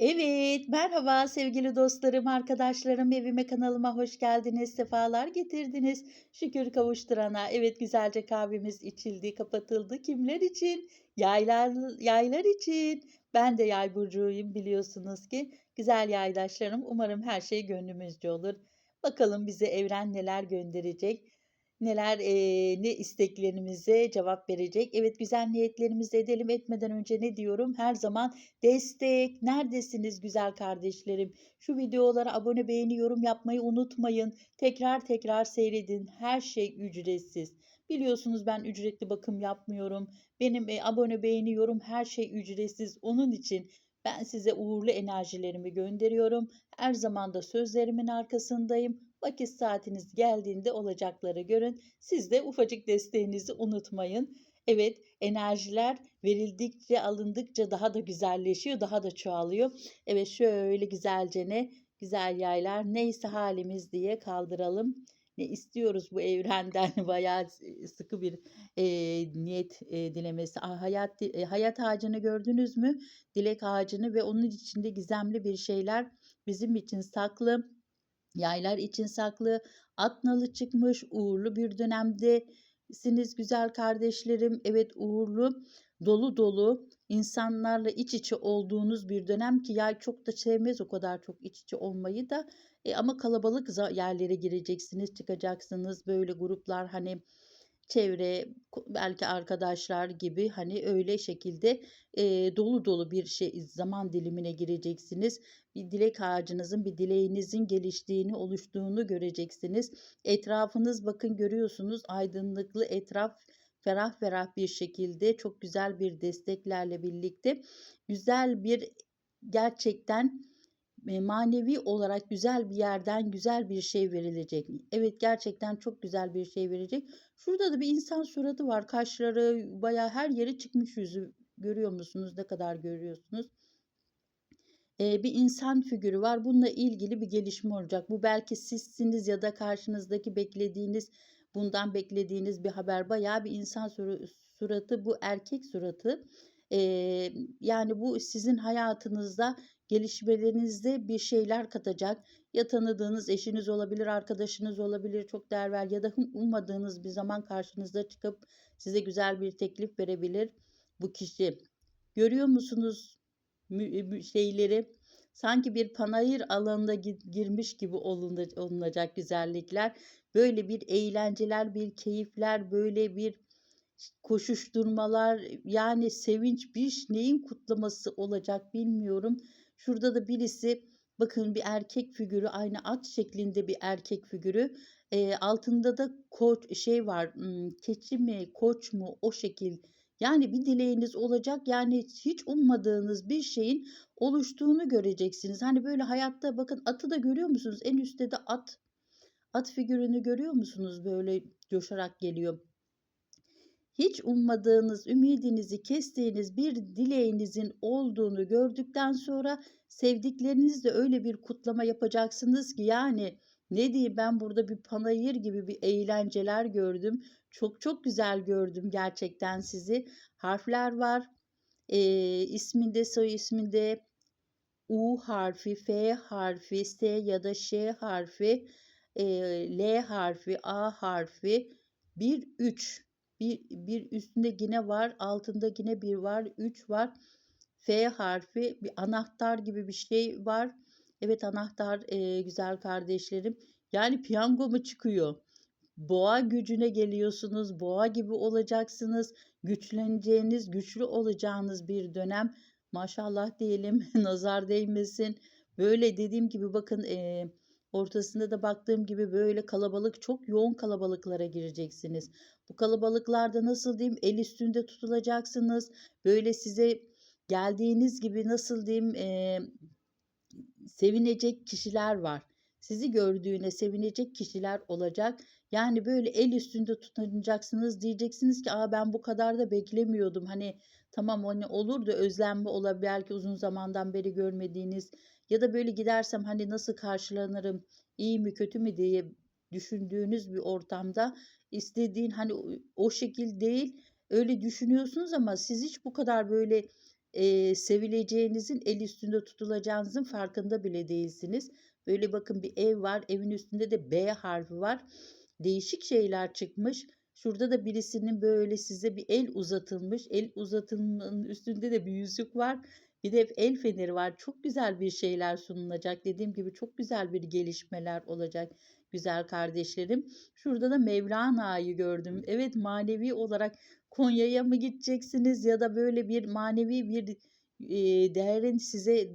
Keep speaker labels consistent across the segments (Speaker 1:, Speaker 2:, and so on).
Speaker 1: Evet, merhaba sevgili dostlarım, arkadaşlarım, evime kanalıma hoş geldiniz, sefalar getirdiniz. Şükür kavuşturana. Evet, güzelce kahvemiz içildi, kapatıldı. Kimler için? Yaylar, yaylar için. Ben de yay burcuyum biliyorsunuz ki. Güzel yaydaşlarım, umarım her şey gönlümüzce olur. Bakalım bize evren neler gönderecek, neler eee, ne isteklerimize cevap verecek. Evet, güzel niyetlerimizi edelim. Etmeden önce ne diyorum? Her zaman Destek, neredesiniz güzel kardeşlerim? Şu videolara abone, beğeni, yorum yapmayı unutmayın. Tekrar tekrar seyredin. Her şey ücretsiz. Biliyorsunuz ben ücretli bakım yapmıyorum. Benim e, abone, beğeni, yorum her şey ücretsiz. Onun için ben size uğurlu enerjilerimi gönderiyorum. Her zaman da sözlerimin arkasındayım. Vakit saatiniz geldiğinde olacakları görün. Siz de ufacık desteğinizi unutmayın. Evet, enerjiler verildikçe, alındıkça daha da güzelleşiyor, daha da çoğalıyor. Evet, şöyle güzelce ne güzel yaylar neyse halimiz diye kaldıralım. Ne istiyoruz bu evrenden bayağı sıkı bir e, niyet e, dilemesi. Aa, hayat e, hayat ağacını gördünüz mü? Dilek ağacını ve onun içinde gizemli bir şeyler bizim için saklı. Yaylar için saklı. At nalı çıkmış uğurlu bir dönemde siniz güzel kardeşlerim. Evet uğurlu, dolu dolu insanlarla iç içe olduğunuz bir dönem ki yay çok da sevmez o kadar çok iç içe olmayı da e, ama kalabalık yerlere gireceksiniz, çıkacaksınız böyle gruplar hani çevre belki arkadaşlar gibi hani öyle şekilde e, dolu dolu bir şey zaman dilimine gireceksiniz. Bir dilek ağacınızın, bir dileğinizin geliştiğini, oluştuğunu göreceksiniz. Etrafınız bakın görüyorsunuz aydınlıklı etraf ferah ferah bir şekilde çok güzel bir desteklerle birlikte güzel bir gerçekten manevi olarak güzel bir yerden güzel bir şey verilecek. Evet gerçekten çok güzel bir şey verecek. Şurada da bir insan suratı var. Kaşları bayağı her yeri çıkmış yüzü. Görüyor musunuz? Ne kadar görüyorsunuz? Ee, bir insan figürü var. Bununla ilgili bir gelişme olacak. Bu belki sizsiniz ya da karşınızdaki beklediğiniz, bundan beklediğiniz bir haber. Bayağı bir insan suratı, bu erkek suratı. Ee, yani bu sizin hayatınızda gelişmelerinizde bir şeyler katacak. Ya tanıdığınız eşiniz olabilir, arkadaşınız olabilir, çok değer ver ya da ummadığınız bir zaman karşınıza çıkıp size güzel bir teklif verebilir bu kişi. Görüyor musunuz şeyleri? Sanki bir panayır alanına girmiş gibi olunacak güzellikler. Böyle bir eğlenceler, bir keyifler, böyle bir koşuşturmalar yani sevinç bir neyin kutlaması olacak bilmiyorum. Şurada da birisi bakın bir erkek figürü aynı at şeklinde bir erkek figürü. E, altında da koç şey var keçi mi koç mu o şekil. Yani bir dileğiniz olacak yani hiç ummadığınız bir şeyin oluştuğunu göreceksiniz. Hani böyle hayatta bakın atı da görüyor musunuz? En üstte de at. At figürünü görüyor musunuz? Böyle coşarak geliyor hiç ummadığınız, ümidinizi kestiğiniz bir dileğinizin olduğunu gördükten sonra sevdiklerinizle öyle bir kutlama yapacaksınız ki yani ne diyeyim ben burada bir panayır gibi bir eğlenceler gördüm. Çok çok güzel gördüm gerçekten sizi. Harfler var. E, isminde soy isminde U harfi, F harfi, S ya da Ş harfi, e, L harfi, A harfi, 1, 3 bir, bir üstünde yine var, altında yine bir var, üç var. F harfi bir anahtar gibi bir şey var. Evet anahtar e, güzel kardeşlerim. Yani piyango mu çıkıyor? Boğa gücüne geliyorsunuz. Boğa gibi olacaksınız. Güçleneceğiniz, güçlü olacağınız bir dönem. Maşallah diyelim. Nazar değmesin. Böyle dediğim gibi bakın e, ortasında da baktığım gibi böyle kalabalık çok yoğun kalabalıklara gireceksiniz. Bu kalabalıklarda nasıl diyeyim el üstünde tutulacaksınız. Böyle size geldiğiniz gibi nasıl diyeyim e, sevinecek kişiler var. Sizi gördüğüne sevinecek kişiler olacak. Yani böyle el üstünde tutunacaksınız diyeceksiniz ki Aa, ben bu kadar da beklemiyordum. Hani tamam hani olur da özlenme olabilir belki uzun zamandan beri görmediğiniz ya da böyle gidersem hani nasıl karşılanırım iyi mi kötü mü diye düşündüğünüz bir ortamda istediğin hani o şekil değil öyle düşünüyorsunuz ama siz hiç bu kadar böyle eee, sevileceğinizin, el üstünde tutulacağınızın farkında bile değilsiniz. Böyle bakın bir ev var. Evin üstünde de B harfi var. Değişik şeyler çıkmış. Şurada da birisinin böyle size bir el uzatılmış. El uzatılmanın üstünde de bir yüzük var. Bir de el feneri var. Çok güzel bir şeyler sunulacak. Dediğim gibi çok güzel bir gelişmeler olacak güzel kardeşlerim. Şurada da Mevlana'yı gördüm. Evet manevi olarak Konya'ya mı gideceksiniz ya da böyle bir manevi bir e, değerin size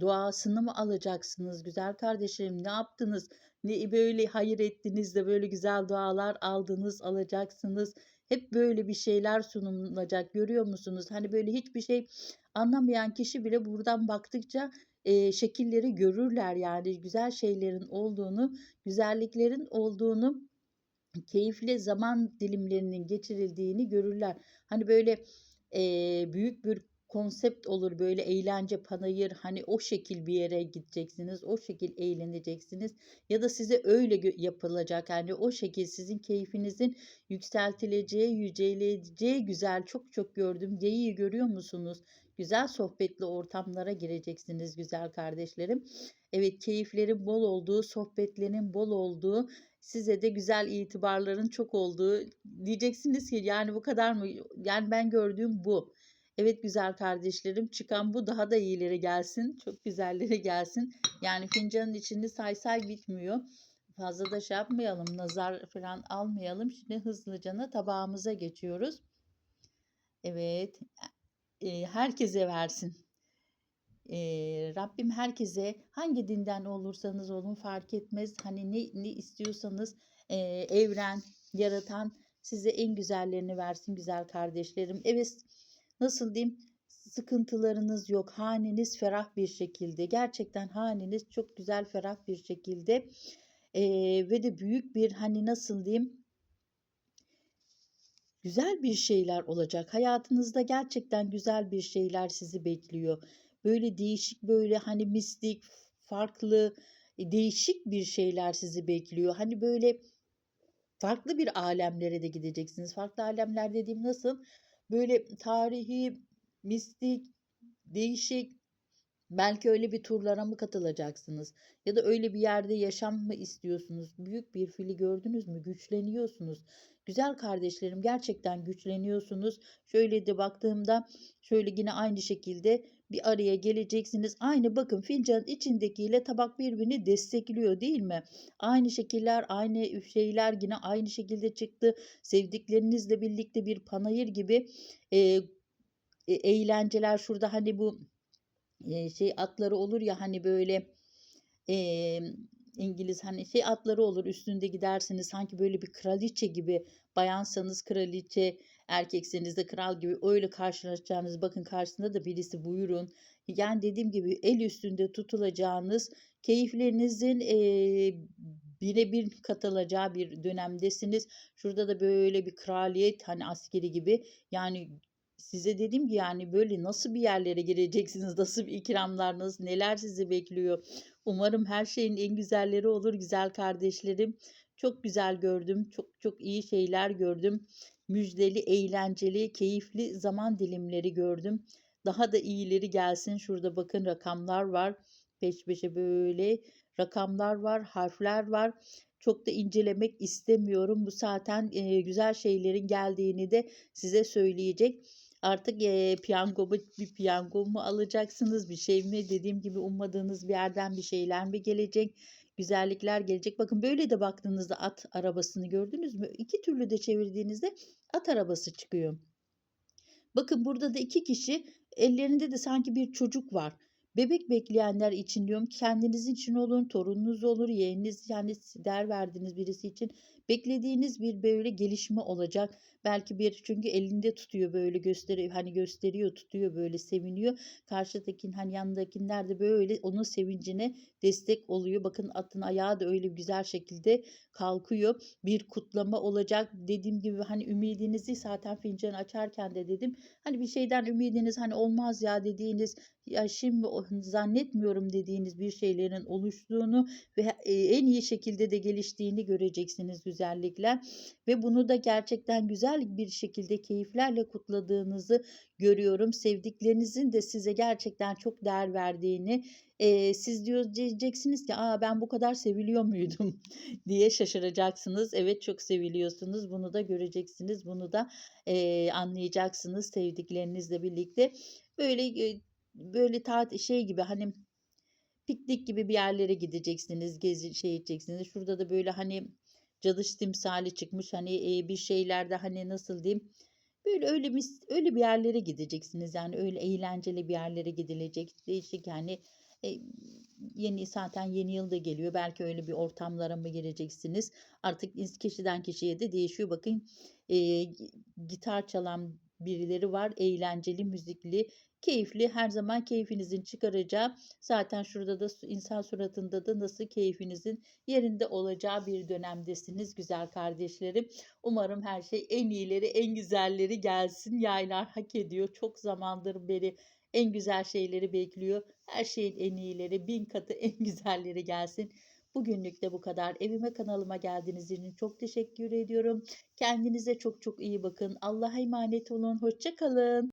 Speaker 1: duasını mı alacaksınız güzel kardeşlerim ne yaptınız ne böyle hayır ettiniz de böyle güzel dualar aldınız alacaksınız hep böyle bir şeyler sunulacak görüyor musunuz hani böyle hiçbir şey anlamayan kişi bile buradan baktıkça e, şekilleri görürler yani güzel şeylerin olduğunu güzelliklerin olduğunu keyifli zaman dilimlerinin geçirildiğini görürler. Hani böyle e, büyük bir konsept olur böyle eğlence panayır hani o şekil bir yere gideceksiniz o şekil eğleneceksiniz ya da size öyle yapılacak. Yani o şekil sizin keyfinizin yükseltileceği yüceleceği güzel çok çok gördüm Y'yi görüyor musunuz? Güzel sohbetli ortamlara gireceksiniz güzel kardeşlerim. Evet keyiflerin bol olduğu sohbetlerin bol olduğu size de güzel itibarların çok olduğu diyeceksiniz ki yani bu kadar mı? Yani ben gördüğüm bu Evet güzel kardeşlerim çıkan bu daha da iyileri gelsin. Çok güzelleri gelsin. Yani fincanın içinde say say bitmiyor. Fazla da şey yapmayalım. Nazar falan almayalım. Şimdi hızlıca tabağımıza geçiyoruz. Evet. E, herkese versin. E, Rabbim herkese hangi dinden olursanız olun fark etmez. Hani ne, ne istiyorsanız e, evren, yaratan size en güzellerini versin güzel kardeşlerim. Evet nasıl diyeyim sıkıntılarınız yok. Haneniz ferah bir şekilde. Gerçekten haneniz çok güzel ferah bir şekilde. Ee, ve de büyük bir hani nasıl diyeyim güzel bir şeyler olacak. Hayatınızda gerçekten güzel bir şeyler sizi bekliyor. Böyle değişik böyle hani mistik, farklı, e, değişik bir şeyler sizi bekliyor. Hani böyle farklı bir alemlere de gideceksiniz. Farklı alemler dediğim nasıl? Böyle tarihi, mistik, değişik belki öyle bir turlara mı katılacaksınız ya da öyle bir yerde yaşam mı istiyorsunuz? Büyük bir fili gördünüz mü? Güçleniyorsunuz. Güzel kardeşlerim gerçekten güçleniyorsunuz. Şöyle de baktığımda şöyle yine aynı şekilde bir araya geleceksiniz. Aynı bakın fincanın içindekiyle tabak birbirini destekliyor değil mi? Aynı şekiller, aynı şeyler yine aynı şekilde çıktı. Sevdiklerinizle birlikte bir panayır gibi e, e, eğlenceler şurada hani bu şey atları olur ya hani böyle e, İngiliz hani şey atları olur üstünde gidersiniz sanki böyle bir kraliçe gibi bayansanız kraliçe erkekseniz de kral gibi öyle karşılaşacağınız bakın karşısında da birisi buyurun. Yani dediğim gibi el üstünde tutulacağınız keyiflerinizin e, bire bir katılacağı bir dönemdesiniz. Şurada da böyle bir kraliyet hani askeri gibi yani size dedim ki yani böyle nasıl bir yerlere gireceksiniz, nasıl bir ikramlar, nasıl neler sizi bekliyor. Umarım her şeyin en güzelleri olur güzel kardeşlerim. Çok güzel gördüm, çok çok iyi şeyler gördüm. Müjdeli, eğlenceli, keyifli zaman dilimleri gördüm. Daha da iyileri gelsin. Şurada bakın rakamlar var. Peş peşe böyle rakamlar var, harfler var. Çok da incelemek istemiyorum. Bu zaten e, güzel şeylerin geldiğini de size söyleyecek. Artık e, piyango bir piyango mu alacaksınız? Bir şey mi? Dediğim gibi ummadığınız bir yerden bir şeyler mi gelecek? Güzellikler gelecek. Bakın böyle de baktığınızda at arabasını gördünüz mü? İki türlü de çevirdiğinizde at arabası çıkıyor. Bakın burada da iki kişi ellerinde de sanki bir çocuk var. Bebek bekleyenler için diyorum kendiniz için olun, torununuz olur, yeğeniniz yani der verdiğiniz birisi için beklediğiniz bir böyle gelişme olacak. Belki bir çünkü elinde tutuyor böyle gösteriyor hani gösteriyor tutuyor böyle seviniyor. Karşıdakin hani yanındakiler de böyle onun sevincine destek oluyor. Bakın atın ayağı da öyle güzel şekilde kalkıyor. Bir kutlama olacak. Dediğim gibi hani ümidinizi zaten fincan açarken de dedim. Hani bir şeyden ümidiniz hani olmaz ya dediğiniz ya şimdi zannetmiyorum dediğiniz bir şeylerin oluştuğunu ve en iyi şekilde de geliştiğini göreceksiniz güzel özellikle ve bunu da gerçekten güzel bir şekilde keyiflerle kutladığınızı görüyorum. Sevdiklerinizin de size gerçekten çok değer verdiğini, eee, siz diyeceksiniz ki, "A, ben bu kadar seviliyor muydum?" diye şaşıracaksınız. Evet, çok seviliyorsunuz. Bunu da göreceksiniz. Bunu da, eee, anlayacaksınız sevdiklerinizle birlikte. Böyle, eee, böyle tat şey gibi, hani, piknik gibi bir yerlere gideceksiniz, gezi şey edeceksiniz. Şurada da böyle, hani, cadış timsali çıkmış, hani, eee, bir şeylerde, hani, nasıl diyeyim, böyle öyle mis öyle bir yerlere gideceksiniz. Yani öyle eğlenceli bir yerlere gidilecek. Değişik, yani, eee, yeni zaten yeni yıl da geliyor. Belki öyle bir ortamlara mı gireceksiniz? Artık kişiden kişiye de değişiyor. Bakın, gi gitar çalan birileri var. Eğlenceli, müzikli, keyifli, her zaman keyfinizin çıkaracağı, zaten şurada da insan suratında da nasıl keyfinizin yerinde olacağı bir dönemdesiniz güzel kardeşlerim. Umarım her şey en iyileri, en güzelleri gelsin. Yaylar hak ediyor. Çok zamandır beri en güzel şeyleri bekliyor. Her şeyin en iyileri, 1000 katı en güzelleri gelsin. Bugünlük de bu kadar. Evime, kanalıma geldiğiniz için çok teşekkür ediyorum. Kendinize çok çok iyi bakın. Allah'a emanet olun. Hoşça kalın.